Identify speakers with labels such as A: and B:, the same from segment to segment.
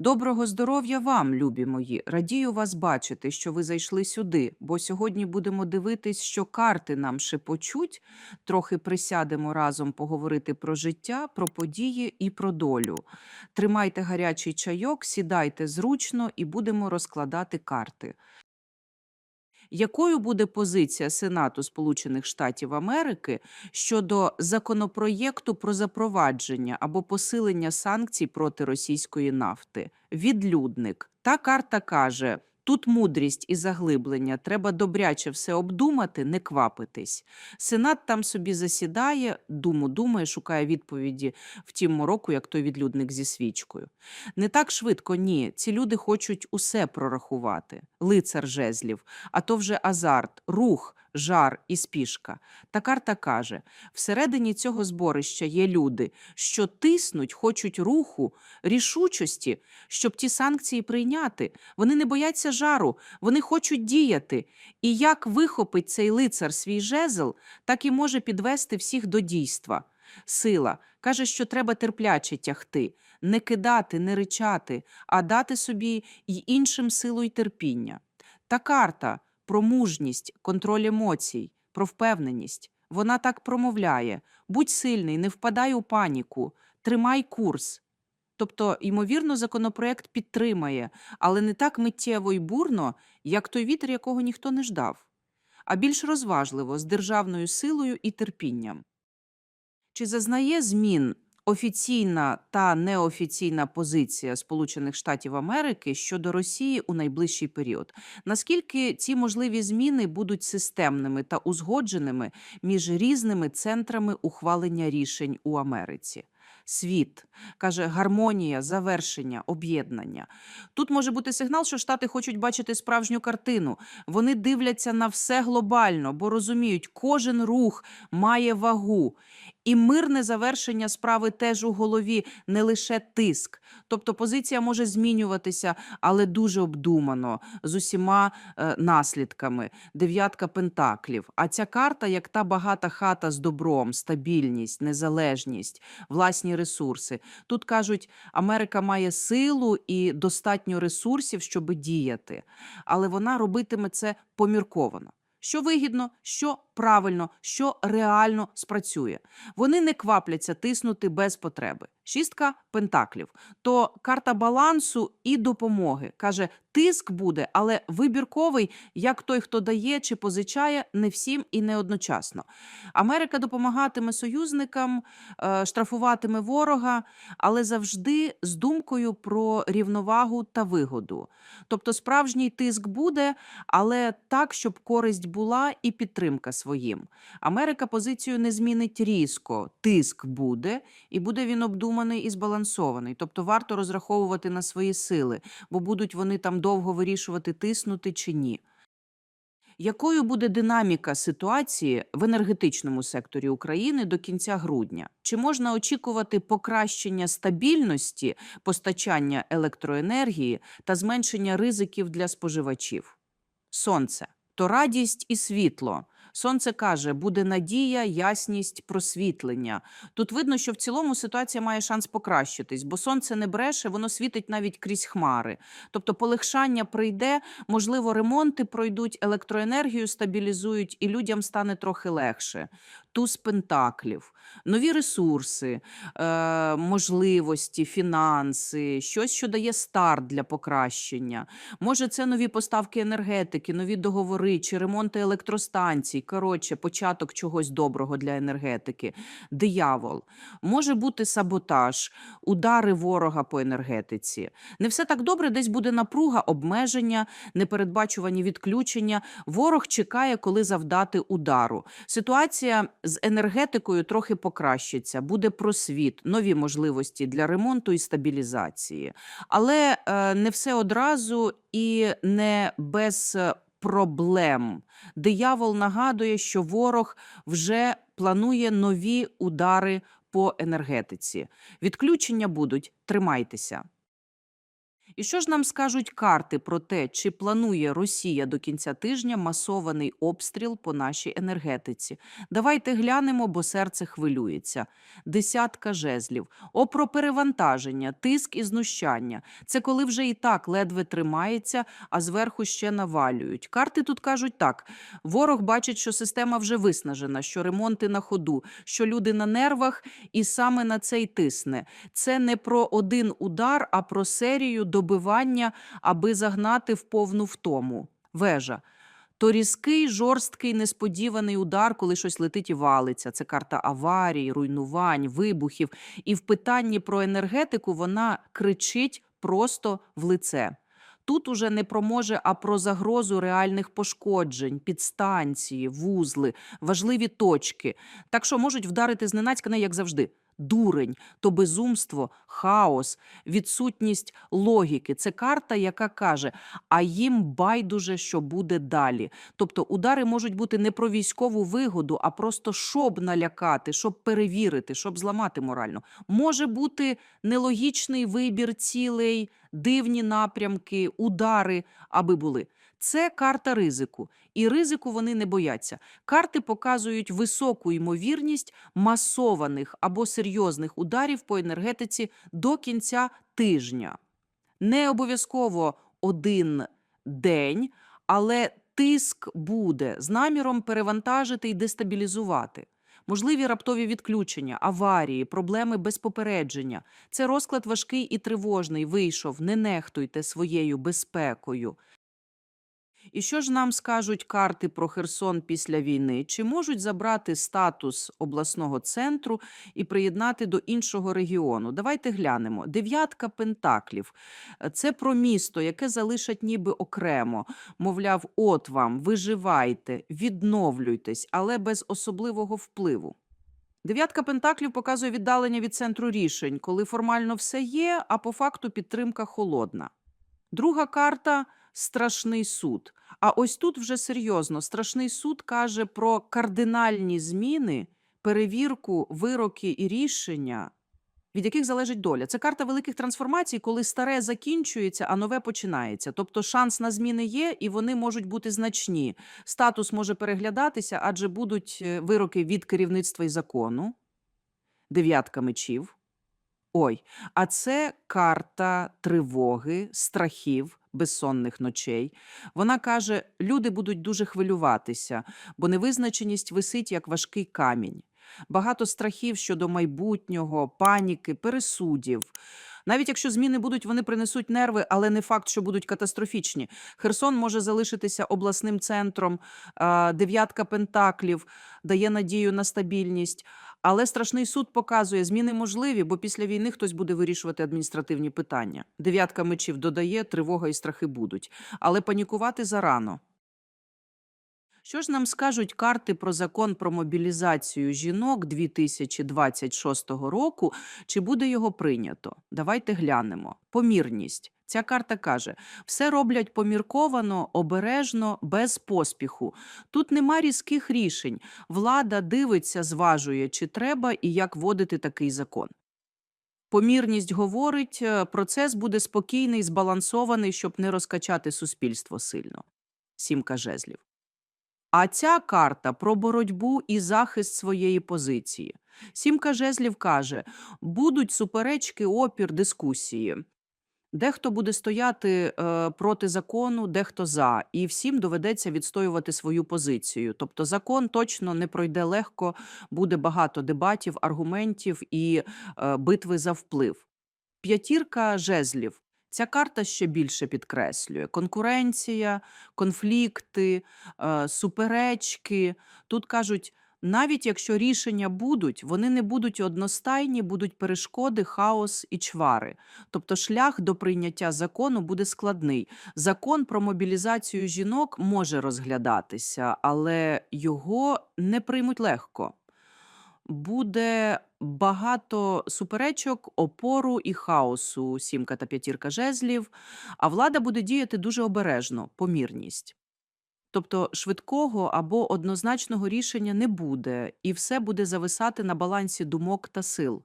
A: Доброго здоров'я вам, любі мої. Радію вас бачити, що ви зайшли сюди, бо сьогодні будемо дивитись, що карти нам шепочуть. Трохи присядемо разом поговорити про життя, про події і про долю. Тримайте гарячий чайок, сідайте зручно і будемо розкладати карти. Якою буде позиція Сенату Сполучених Штатів Америки щодо законопроєкту про запровадження або посилення санкцій проти російської нафти? Відлюдник. Та карта каже: тут мудрість і заглиблення. Треба добряче все обдумати, не квапитись. Сенат там собі засідає, думу думає, шукає відповіді в тім мороку, як той відлюдник зі свічкою. Не так швидко, ні. Ці люди хочуть усе прорахувати. Лицар жезлів, а то вже азарт, рух, жар і спішка. Та карта каже: всередині цього зборища є люди, що тиснуть, хочуть руху, рішучості, щоб ті санкції прийняти. Вони не бояться жару, вони хочуть діяти. І як вихопить цей лицар свій жезл, так і може підвести всіх до дійства. Сила каже, що треба терпляче тягти, не кидати, не ричати, а дати собі й іншим силу й терпіння. Та карта про мужність, контроль емоцій, про впевненість. Вона так промовляє: будь сильний, не впадай у паніку, тримай курс. Тобто, ймовірно, законопроект підтримає, але не так миттєво й бурно, як той вітер, якого ніхто не ждав, а більш розважливо, з державною силою і терпінням. Чи зазнає змін офіційна та неофіційна позиція Сполучених Штатів Америки щодо Росії у найближчий період? Наскільки ці можливі зміни будуть системними та узгодженими між різними центрами ухвалення рішень у Америці? Світ каже гармонія, завершення, об'єднання. Тут може бути сигнал, що Штати хочуть бачити справжню картину. Вони дивляться на все глобально, бо розуміють, кожен рух має вагу. І мирне завершення справи теж у голові, не лише тиск. Тобто позиція може змінюватися, але дуже обдумано, з усіма е, наслідками. Дев'ятка пентаклів. А ця карта, як та багата хата з добром, стабільність, незалежність, власні ресурси. Тут кажуть, Америка має силу і достатньо ресурсів, щоб діяти, але вона робитиме це помірковано. Що вигідно, що правильно, що реально спрацює. Вони не квапляться тиснути без потреби. Шістка пентаклів. То карта балансу і допомоги. Каже, тиск буде, але вибірковий, як той, хто дає чи позичає, не всім і не одночасно. Америка допомагатиме союзникам, е, штрафуватиме ворога, але завжди з думкою про рівновагу та вигоду. Тобто справжній тиск буде, але так, щоб користь була і підтримка своїм. Америка позицію не змінить різко. Тиск буде, і буде він обдуманий і збалансований. Тобто варто розраховувати на свої сили, бо будуть вони там довго вирішувати, тиснути чи ні. Якою буде динаміка ситуації в енергетичному секторі України до кінця грудня? Чи можна очікувати покращення стабільності постачання електроенергії та зменшення ризиків для споживачів? Сонце то радість і світло. Сонце каже, буде надія, ясність, просвітлення. Тут видно, що в цілому ситуація має шанс покращитись, бо сонце не бреше, воно світить навіть крізь хмари. Тобто полегшання прийде, можливо, ремонти пройдуть, електроенергію стабілізують, і людям стане трохи легше. Туз пентаклів, нові ресурси, е, можливості, фінанси, щось, що дає старт для покращення. Може, це нові поставки енергетики, нові договори чи ремонти електростанцій. Коротше, початок чогось доброго для енергетики. Диявол. Може бути саботаж, удари ворога по енергетиці. Не все так добре, десь буде напруга, обмеження, непередбачувані відключення. Ворог чекає, коли завдати удару. Ситуація з енергетикою трохи покращиться, буде просвіт, нові можливості для ремонту і стабілізації. Але е, не все одразу і не без е, проблем. Диявол нагадує, що ворог вже планує нові удари по енергетиці. Відключення будуть, тримайтеся. І що ж нам скажуть карти про те, чи планує Росія до кінця тижня масований обстріл по нашій енергетиці? Давайте глянемо, бо серце хвилюється. Десятка жезлів. О, про перевантаження, тиск і знущання. Це коли вже і так ледве тримається, а зверху ще навалюють. Карти тут кажуть так: ворог бачить, що система вже виснажена, що ремонти на ходу, що люди на нервах, і саме на це й тисне. Це не про один удар, а про серію добивання, аби загнати в повну втому. Вежа. То різкий, жорсткий, несподіваний удар, коли щось летить і валиться. Це карта аварій, руйнувань, вибухів. І в питанні про енергетику вона кричить просто в лице. Тут уже не про може, а про загрозу реальних пошкоджень, підстанції, вузли, важливі точки. Так що можуть вдарити зненацька, не як завжди. Дурень, то безумство, хаос, відсутність логіки. Це карта, яка каже, а їм байдуже, що буде далі. Тобто удари можуть бути не про військову вигоду, а просто щоб налякати, щоб перевірити, щоб зламати морально. Може бути нелогічний вибір цілей, дивні напрямки, удари, аби були. Це карта ризику, і ризику вони не бояться. Карти показують високу ймовірність масованих або серйозних ударів по енергетиці до кінця тижня. Не обов'язково один день, але тиск буде з наміром перевантажити і дестабілізувати. Можливі раптові відключення, аварії, проблеми без попередження. Це розклад важкий і тривожний. Вийшов. Не нехтуйте своєю безпекою. І що ж нам скажуть карти про Херсон після війни? Чи можуть забрати статус обласного центру і приєднати до іншого регіону? Давайте глянемо. Дев'ятка пентаклів це про місто, яке залишать ніби окремо. Мовляв, от вам, виживайте, відновлюйтесь, але без особливого впливу. Дев'ятка пентаклів показує віддалення від центру рішень, коли формально все є, а по факту підтримка холодна. Друга карта страшний суд. А ось тут вже серйозно. Страшний суд каже про кардинальні зміни, перевірку, вироки і рішення, від яких залежить доля. Це карта великих трансформацій, коли старе закінчується, а нове починається. Тобто шанс на зміни є, і вони можуть бути значні. Статус може переглядатися, адже будуть е, вироки від керівництва і закону. Дев'ятка мечів. Ой, а це карта тривоги, страхів, безсонних ночей. Вона каже: люди будуть дуже хвилюватися, бо невизначеність висить як важкий камінь. Багато страхів щодо майбутнього, паніки, пересудів. Навіть якщо зміни будуть, вони принесуть нерви, але не факт, що будуть катастрофічні. Херсон може залишитися обласним центром, дев'ятка пентаклів дає надію на стабільність. Але страшний суд показує, зміни можливі, бо після війни хтось буде вирішувати адміністративні питання. Дев'ятка мечів додає, тривога і страхи будуть. Але панікувати зарано. Що ж нам скажуть карти про закон про мобілізацію жінок 2026 року? Чи буде його прийнято? Давайте глянемо. Помірність. Ця карта каже: все роблять помірковано, обережно, без поспіху. Тут нема різких рішень. Влада дивиться, зважує, чи треба і як вводити такий закон. Помірність говорить, е, процес буде спокійний, збалансований, щоб не розкачати суспільство сильно. Сімка жезлів. А ця карта про боротьбу і захист своєї позиції. Сімка жезлів каже: будуть суперечки, опір, дискусії. Дехто буде стояти е, проти закону, дехто за, і всім доведеться відстоювати свою позицію. Тобто закон точно не пройде легко, буде багато дебатів, аргументів і е, битви за вплив. П'ятірка жезлів. Ця карта ще більше підкреслює конкуренція, конфлікти, е, суперечки. Тут кажуть, навіть якщо рішення будуть, вони не будуть одностайні, будуть перешкоди, хаос і чвари. Тобто шлях до прийняття закону буде складний. Закон про мобілізацію жінок може розглядатися, але його не приймуть легко. Буде багато суперечок, опору і хаосу, сімка та п'ятірка жезлів, а влада буде діяти дуже обережно, помірність. Тобто швидкого або однозначного рішення не буде, і все буде зависати на балансі думок та сил.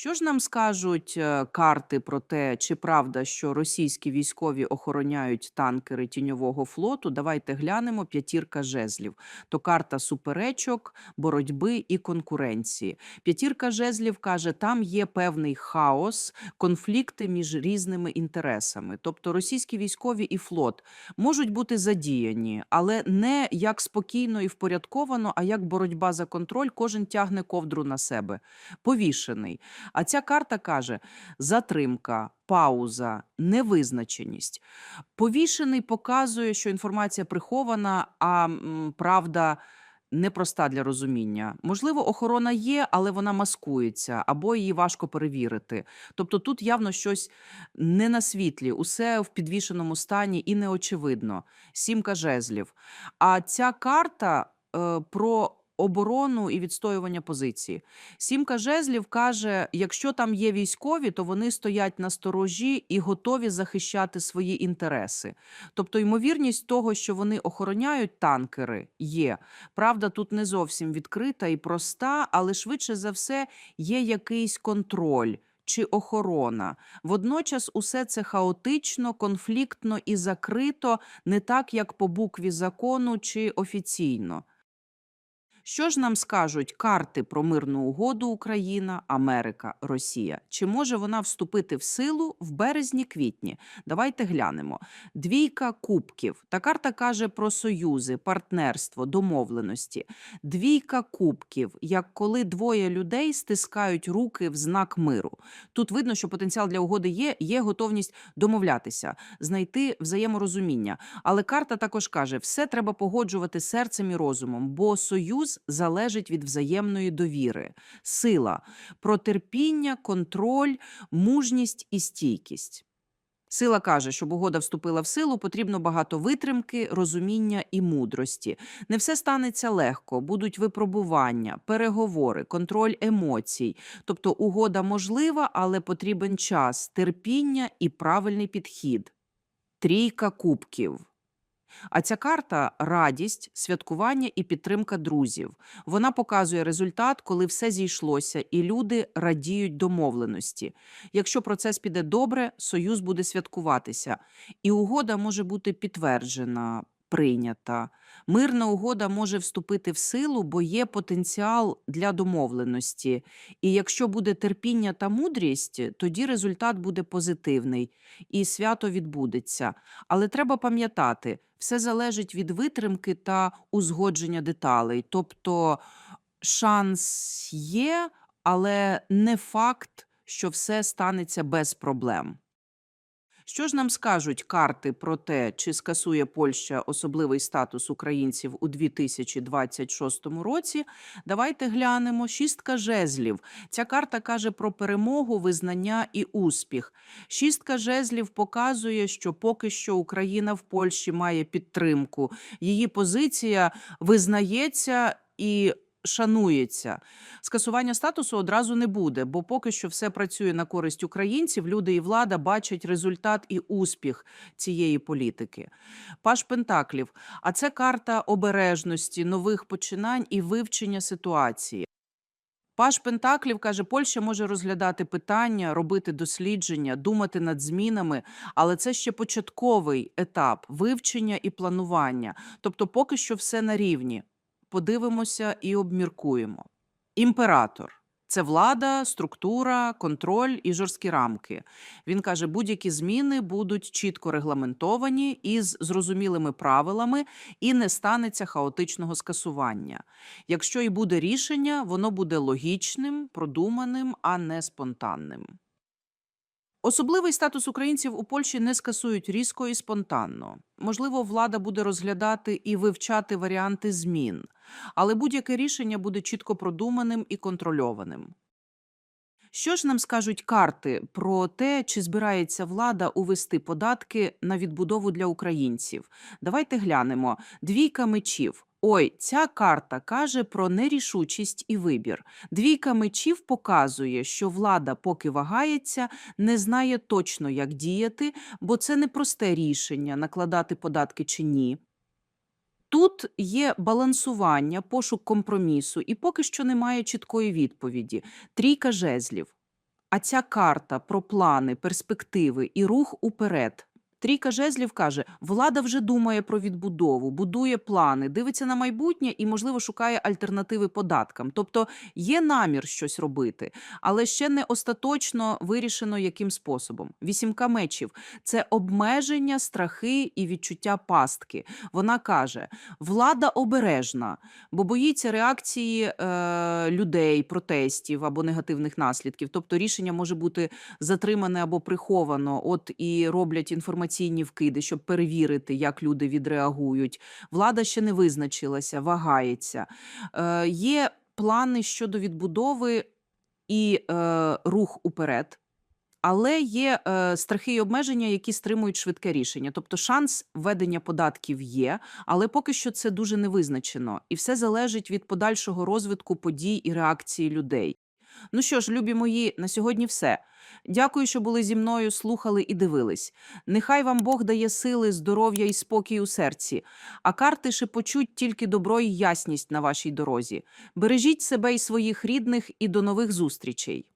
A: Що ж нам скажуть е, карти про те, чи правда, що російські військові охороняють танкери тіньового флоту? Давайте глянемо п'ятірка жезлів. То карта суперечок, боротьби і конкуренції. П'ятірка жезлів каже, там є певний хаос, конфлікти між різними інтересами. Тобто російські військові і флот можуть бути задіяні, але не як спокійно і впорядковано, а як боротьба за контроль. Кожен тягне ковдру на себе. Повішений. А ця карта каже: затримка, пауза, невизначеність. Повішений показує, що інформація прихована, а правда. Непроста для розуміння. Можливо, охорона є, але вона маскується, або її важко перевірити. Тобто тут явно щось не на світлі, усе в підвішеному стані і неочевидно. Сімка жезлів. А ця карта е, про оборону і відстоювання позиції. Сімка жезлів каже: якщо там є військові, то вони стоять на сторожі і готові захищати свої інтереси. Тобто, ймовірність того, що вони охороняють танкери, є. Правда, тут не зовсім відкрита і проста, але швидше за все є якийсь контроль. Чи охорона водночас усе це хаотично, конфліктно і закрито, не так як по букві закону чи офіційно. Що ж нам скажуть карти про мирну угоду Україна, Америка, Росія? Чи може вона вступити в силу в березні-квітні? Давайте глянемо. Двійка кубків. Та карта каже про союзи, партнерство, домовленості. Двійка кубків, як коли двоє людей стискають руки в знак миру. Тут видно, що потенціал для угоди є, є готовність домовлятися, знайти взаєморозуміння. Але карта також каже: все треба погоджувати серцем і розумом, бо союз залежить від взаємної довіри, сила, про терпіння, контроль, мужність і стійкість. Сила каже, щоб угода вступила в силу, потрібно багато витримки, розуміння і мудрості. Не все станеться легко, будуть випробування, переговори, контроль емоцій. Тобто угода можлива, але потрібен час, терпіння і правильний підхід. Трійка кубків. А ця карта радість, святкування і підтримка друзів. Вона показує результат, коли все зійшлося, і люди радіють домовленості. Якщо процес піде добре, союз буде святкуватися, і угода може бути підтверджена, прийнята. Мирна угода може вступити в силу, бо є потенціал для домовленості. І якщо буде терпіння та мудрість, тоді результат буде позитивний і свято відбудеться. Але треба пам'ятати, все залежить від витримки та узгодження деталей. Тобто шанс є, але не факт, що все станеться без проблем. Що ж нам скажуть карти про те, чи скасує Польща особливий статус українців у 2026 році? Давайте глянемо. Шістка жезлів. Ця карта каже про перемогу, визнання і успіх. Шістка жезлів показує, що поки що Україна в Польщі має підтримку. Її позиція визнається і. Шанується скасування статусу одразу не буде, бо поки що все працює на користь українців. Люди і влада бачать результат і успіх цієї політики. Паш Пентаклів. А це карта обережності, нових починань і вивчення ситуації. Паш Пентаклів каже, Польща може розглядати питання, робити дослідження, думати над змінами, але це ще початковий етап вивчення і планування. Тобто, поки що все на рівні. Подивимося і обміркуємо. Імператор. Це влада, структура, контроль і жорсткі рамки. Він каже, будь-які зміни будуть чітко регламентовані із зрозумілими правилами, і не станеться хаотичного скасування. Якщо і буде рішення, воно буде логічним, продуманим, а не спонтанним. Особливий статус українців у Польщі не скасують різко і спонтанно. Можливо, влада буде розглядати і вивчати варіанти змін, але будь-яке рішення буде чітко продуманим і контрольованим. Що ж нам скажуть карти про те, чи збирається влада увести податки на відбудову для українців? Давайте глянемо. Двійка мечів. Ой, ця карта каже про нерішучість і вибір. Двійка мечів показує, що влада, поки вагається, не знає точно, як діяти, бо це не просте рішення накладати податки чи ні. Тут є балансування, пошук компромісу, і поки що немає чіткої відповіді. Трійка жезлів. А ця карта про плани, перспективи і рух уперед. Трійка жезлів каже, влада вже думає про відбудову, будує плани, дивиться на майбутнє і, можливо, шукає альтернативи податкам. Тобто є намір щось робити, але ще не остаточно вирішено, яким способом. Вісімка мечів це обмеження, страхи і відчуття пастки. Вона каже: влада обережна, бо боїться реакції е, людей, протестів або негативних наслідків. Тобто рішення може бути затримане або приховано. От і роблять інформаційні вкиди, щоб перевірити, як люди відреагують. Влада ще не визначилася, вагається. Е, є плани щодо відбудови і е, рух уперед. Але є е, страхи і обмеження, які стримують швидке рішення. Тобто шанс введення податків є, але поки що це дуже невизначено. І все залежить від подальшого розвитку подій і реакції людей. Ну що ж, любі мої, на сьогодні все. Дякую, що були зі мною, слухали і дивились. Нехай вам Бог дає сили, здоров'я і спокій у серці, а карти шепочуть тільки добро і ясність на вашій дорозі. Бережіть себе і своїх рідних, і до нових зустрічей.